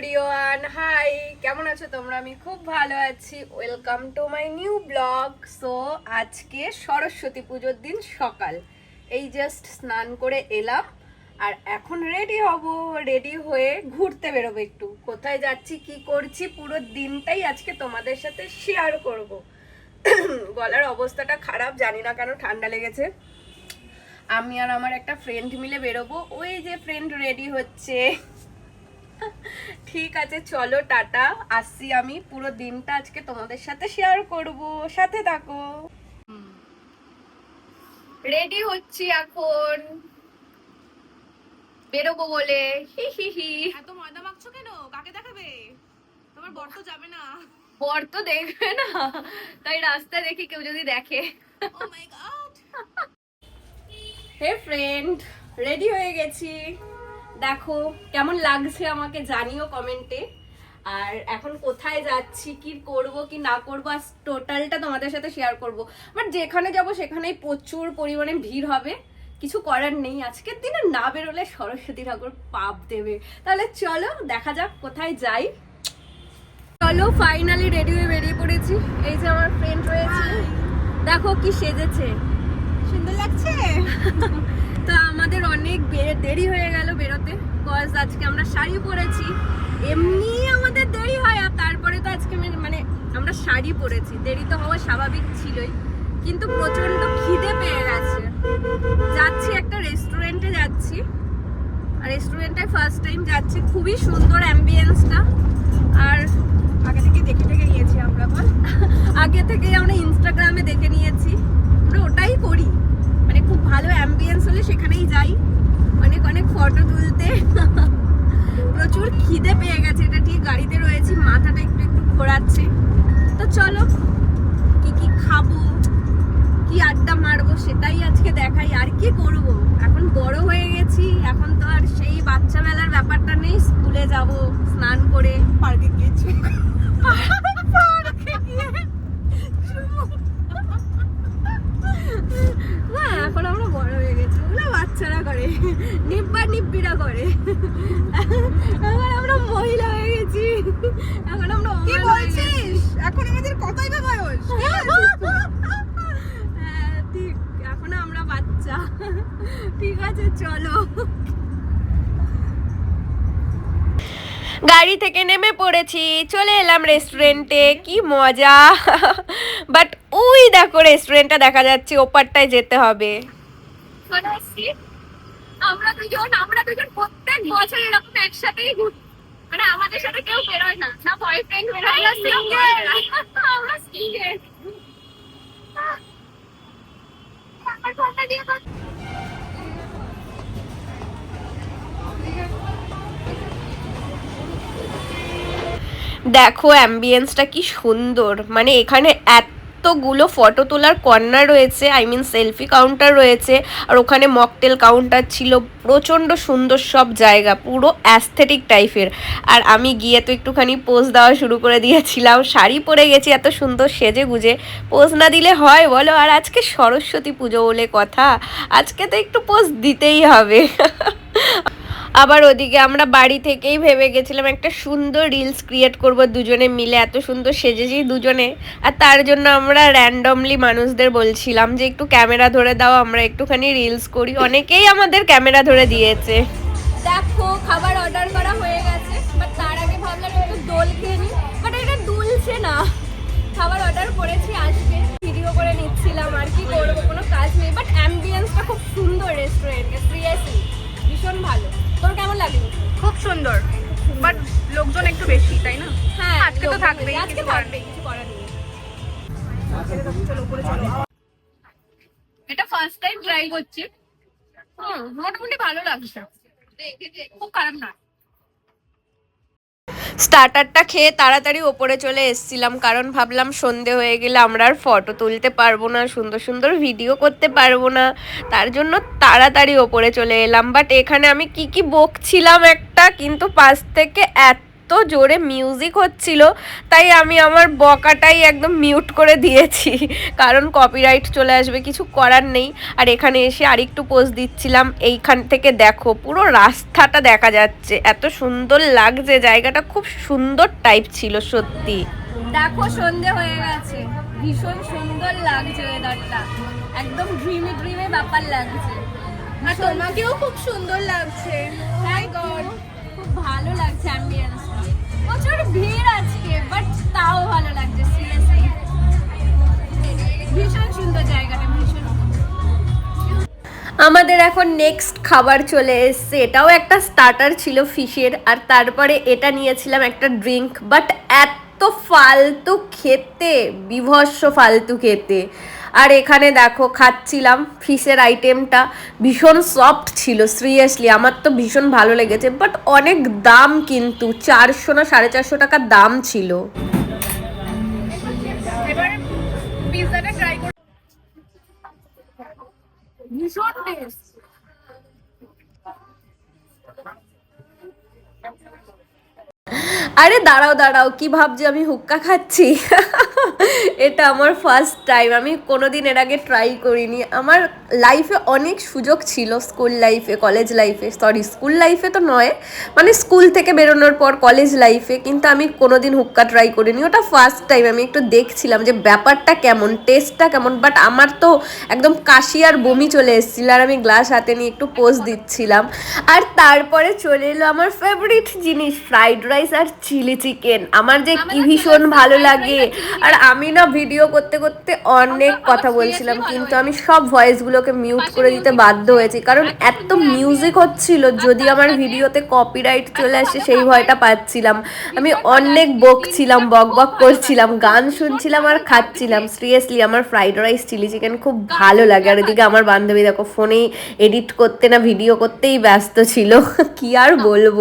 Everyone high কেমন আছো তোমরা? আমি খুব ভালো আছি। Welcome to my new blog so আজকে সরস্বতী পুজোর দিন সকাল। এই জাস্ট স্নান করে এলাম আর এখন রেডি হব। রেডি হয়ে ঘুরতে বেরোবো একটু। কোথায় যাচ্ছি, কি করছি, পুরো দিনটাই আজকে তোমাদের সাথে শেয়ার করব। গলার অবস্থাটা খারাপ, জানি না কেন ঠান্ডা লেগেছে। আমি আর আমার একটা ফ্রেন্ড মিলে বেরোবো। ওই যে ফ্রেন্ড রেডি হচ্ছে। ঠিক আছে চলো টাটা। আসছি আমি। পুরো দিনটা আজকে তোমাদের সাথে শেয়ার করব। সাথে থাকো। রেডি হচ্ছি এখন। বেরোবো বলে। হি হি হি। এত ময়দা মাখছো কেন? কাকে দেখাবে? তোমার বর তো যাবে না। বর তো দেখবে না। তাই রাস্তায় দেখি কেউ যদি দেখে। ও my god hey friend ready হয়ে গেছি। দেখো কেমন লাগছে আমাকে জানিও কমেন্টে আর এখন কোথায় যাচ্ছি কি করব কি না করব আর টোটালটা তোমাদের সাথে শেয়ার করব। বাট যেখানে যাব সেখানেই প্রচুর পরিমাণে ভিড় হবে। কিছু করার নেই আজকের দিনে না বেরোলে সরস্বতী ঠাকুর পাপ দেবে। তাহলে চলো দেখা যাক কোথায় যাই। চলো ফাইনালি রেডি হয়ে বেরিয়ে পড়েছি। এই যে আমার ফ্রেন্ড রয়েছে। দেখো কি সেজেছে। সুন্দর লাগছে? আমাদের অনেক দেরি হয়ে গেল বেরোতে কজ আজকে আমরা শাড়ি পরেছি। এমনি আমাদের দেরি হয়, আর তারপরে তো আজকে মানে- মানে আমরা শাড়ি পরেছি। দেরি তো হওয়া স্বাভাবিক ছিলই, কিন্তু প্রচণ্ড খিদে পেয়ে গেছে। যাচ্ছি একটা রেস্টুরেন্টে যাচ্ছি। আর রেস্টুরেন্টে ফার্স্ট টাইম যাচ্ছি, খুবই সুন্দর অ্যাম্বিয়েন্সটা আর আগে থেকে দেখে দেখে নিয়েছি আমরা, বল। আগে থেকেই আমরা ইনস্টাগ্রামে দেখে নিয়েছি। আমরা ওটাই করি। খুব ভালো অ্যাম্বিয়েন্স হলে সেখানেই যাই। অনেক অনেক ফটো তুলতে। প্রচুর খিদে পেয়ে গেছে এটা ঠিক গাড়িতে রয়েছি মাথাটা একটু একটু ঘোরাচ্ছে। তো চলো কি কি খাব কি আড্ডা মারবো সেটাই আজকে দেখাই। আর কি করব? এখন বড় হয়ে গেছি এখন তো আর সেই বাচ্চা বেলার ব্যাপারটা নেই। স্কুলে যাব স্নান করে। পার্কে গিয়েছি পার্কে গিয়ে না এখন আমরা বড় হয়ে গেছি ওগুলো বাচ্চারা করে নিব্বা নিব্বিরা করে। এখন আমরা মহিলা হয়ে গেছি। এখন আমরা কি। বলছিস? এখন আমাদের কতই বা বয়স? হ্যাঁ ঠিক। এখন আমরা বাচ্চা। ঠিক আছে চলো। গাড়ি থেকে নেমে পড়েছি। চলে এলাম রেস্টুরেন্টে কি মজা। বাট ওই দেখো রেস্টুরেন্টটা দেখা যাচ্ছে ওপারটায় যেতে হবে। আমরা দুজন আমরা দুজন প্রত্যেক বছর এরকম একসাথেই ঘুর মানে আমাদের সাথে কেউ বেরোয় না। না বয়ফ্রেন্ড বেরোয় আমরা সিঙ্গেল আমরা সিঙ্গেল আমার ফোনটা দিয়ে দেখো অ্যাম্বিয়েন্সটা কি সুন্দর। মানে এখানে এতগুলো ফটো তোলার কর্নার রয়েছে আই মিন সেলফি কাউন্টার রয়েছে, আর ওখানে মকটেল কাউন্টার ছিল, প্রচণ্ড সুন্দর সব জায়গা, পুরো অ্যাস্থেটিক টাইপের আর আমি গিয়ে তো একটুখানি পোজ দেওয়া শুরু করে দিয়েছিলাম, শাড়ি পরে গেছি, এত সুন্দর সেজে গুজে। পোজ না দিলে হয়, বলো, আর আজকে সরস্বতী পুজো বলে কথা, আজকে তো একটু পোজ দিতেই হবে। আবার ওদিকে আমরা বাড়ি থেকেই ভেবে গেছিলাম একটা সুন্দর রিলস ক্রিয়েট করব, দুজনে মিলে এত সুন্দর সেজেছি দুজনে। আর তার জন্য আমরা র্যান্ডমলি মানুষদের বলছিলাম যে একটু ক্যামেরা ধরে দাও, আমরা একটুখানি রিলস করি। অনেকেই আমাদের ক্যামেরা ধরে দিয়েছে। দেখো, খাবার অর্ডার করা হয়ে গেছে বাট তার আগে ভাবলাম একটু দোল খেয়ে নিই। বাট এটা দুলছে না। খাবার অর্ডার করেছি আসবে ভিডিও করে নিচ্ছিলাম আর কি করব, কোনো কাজ নেই। বাট অ্যাম্বিয়েন্সটা খুব সুন্দর রেস্টুরেন্টে সিরিয়াসলি আজকে তো থাকবেই। আজকে কিছু করার থাকবে কিছু করার নেই। এটা ফার্স্ট টাইম ট্রাই করছি। হুম মোটামুটি ভালো লাগছে। খুব খারাপ না। স্টার্টারটা খেয়ে তাড়াতাড়ি ওপরে চলে এসেছিলাম কারণ ভাবলাম সন্ধে হয়ে গেলে আমরা আর ফটো তুলতে পারব না সুন্দর সুন্দর ভিডিও করতে পারব না তার জন্য তাড়াতাড়ি ওপরে চলে এলাম। বাট এখানে আমি কি কি বকছিলাম একটা কিন্তু পাশ থেকে এত এত জোরে মিউজিক হচ্ছিল, তাই আমি আমার বকাটাই একদম মিউট করে দিয়েছি। কারণ কপিরাইট চলে আসবে, কিছু করার নেই। আর এখানে এসে আরেকটু পোজ দিচ্ছিলাম, এইখান থেকে দেখো, পুরো রাস্তাটা দেখা যাচ্ছে। এত সুন্দর লাগছে, জায়গাটা খুব সুন্দর টাইপ ছিল, সত্যি। দেখো, সন্ধে হয়ে গেছে। ভীষণ সুন্দর লাগছে ওয়েদারটা একদম ড্রিমি ড্রিমি ব্যাপার লাগছে। আর তোমাকেও খুব সুন্দর লাগছে। খুব ভালো লাগছে। আমাদের এখন নেক্সট খাবার চলে এসছে। এটাও একটা স্টার্টার ছিল ফিশের, আর তারপরে এটা নিয়েছিলাম একটা ড্রিঙ্ক বাট এত ফালতু খেতে, বিভৎস ফালতু খেতে। আর এখানে দেখো, খাচ্ছিলাম ফিশের আইটেমটা ভীষণ সফট ছিল সিরিয়াসলি আমার তো ভীষণ ভালো লেগেছে বাট অনেক দাম কিন্তু, চারশো না সাড়ে চারশো টাকা দাম ছিল। ভীষণ টেস্ট আরে দাঁড়াও দাঁড়াও, কি ভাবছি আমি হুক্কা খাচ্ছি? এটা আমার ফার্স্ট টাইম আমি কোনোদিন এর আগে ট্রাই করিনি। আমার লাইফে অনেক সুযোগ ছিল স্কুল লাইফে কলেজ লাইফে সরি স্কুল লাইফে তো নয় মানে স্কুল থেকে বেরোনোর পর কলেজ লাইফে কিন্তু আমি কোনোদিন হুক্কা ট্রাই করিনি। ওটা ফার্স্ট টাইম আমি একটু দেখছিলাম যে ব্যাপারটা কেমন টেস্টটা কেমন বাট আমার তো একদম কাশি আর বমি চলে এসেছিল, আর আমি গ্লাস হাতে নিয়ে একটু পোজ দিচ্ছিলাম। আর তারপরে চলে এলো আমার ফেভারিট জিনিস ফ্রাইড রাইস আর চিলি চিকেন আমার যে কি ভীষণ ভালো লাগে। আর আমি না ভিডিও করতে করতে অনেক কথা বলছিলাম কিন্তু আমি সব ভয়েসগুলোকে মিউট করে দিতে বাধ্য হয়েছি। কারণ এত মিউজিক হচ্ছিল যদি আমার ভিডিওতে কপিরাইট চলে আসে সেই ভয়টা পাচ্ছিলাম। আমি অনেক বকছিলাম বক বক করছিলাম গান শুনছিলাম আর খাচ্ছিলাম। সিরিয়াসলি আমার ফ্রাইড রাইস চিলি চিকেন খুব ভালো লাগে। আর এদিকে আমার বান্ধবী দেখো ফোনেই এডিট করতে না ভিডিও করতেই ব্যস্ত ছিল। কি আর বলব?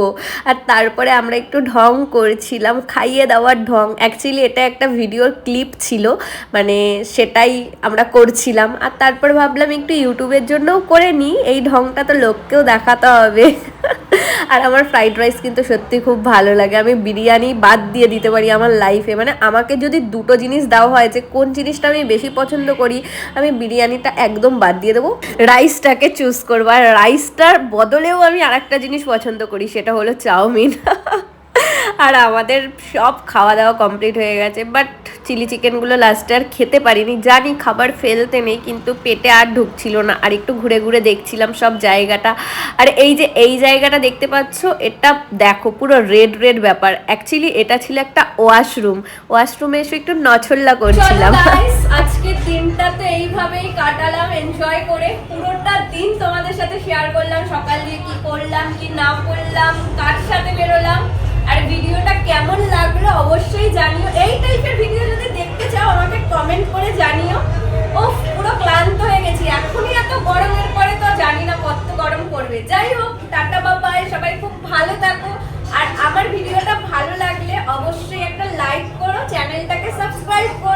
আর তারপরে আমরা একটু ঢং করছিলাম, খাইয়ে দেওয়ার ঢং। অ্যাকচুয়ালি এটা একটা ভিডিওর ক্লিপ ছিল মানে সেটাই আমরা করছিলাম। আর তারপর ভাবলাম একটু ইউটিউবের জন্যও করে নিই, এই ঢংটা তো লোককেও দেখাতে হবে। আর আমার ফ্রাইড রাইস কিন্তু সত্যি খুব ভালো লাগে। আমি বিরিয়ানি বাদ দিয়ে দিতে পারি আমার লাইফে মানে আমাকে যদি দুটো জিনিস দেওয়া হয় যে কোন জিনিসটা আমি বেশি পছন্দ করি, আমি বিরিয়ানিটা একদম বাদ দিয়ে দেবো। রাইসটাকে চুজ করব। আর রাইসটার বদলেও আমি আরেকটা জিনিস পছন্দ করি, সেটা হলো চাউমিন। আর আমাদের সব খাওয়া দাওয়া কমপ্লিট হয়ে গেছে বাট চিলি চিকেনগুলো লাস্টে আর খেতে পারিনি। জানি খাবার ফেলতে নেই কিন্তু পেটে আর ঢুকছিল না। আর একটু ঘুরে ঘুরে দেখছিলাম সব জায়গাটা। আর এই যে এই জায়গাটা দেখতে পাচ্ছ এটা দেখো পুরো রেড রেড ব্যাপার। অ্যাকচুয়ালি এটা ছিল একটা ওয়াশরুম ওয়াশরুমে এসে একটু নছল্লা করছিলাম। আজকে দিনটা তো এইভাবেই কাটালাম এনজয় করে পুরোটা দিন তোমাদের সাথে শেয়ার করলাম সকাল দিয়ে কি করলাম কি না করলাম কার সাথে বেরোলাম। আর ভিডিওটা কেমন লাগল অবশ্যই জানিও। এই টাইপের ভিডিও যদি দেখতে চাও, আমাকে কমেন্ট করে জানিও। ও পুরো ক্লান্ত হয়ে গেছি। এখনই এত গরমের পরে তো জানি না কত গরম করবে যাই হোক, টাটা বাবা সবাই খুব ভালো থাকো। আর আমার ভিডিওটা ভালো লাগলে অবশ্যই একটা লাইক করো চ্যানেলটাকে সাবস্ক্রাইব করো।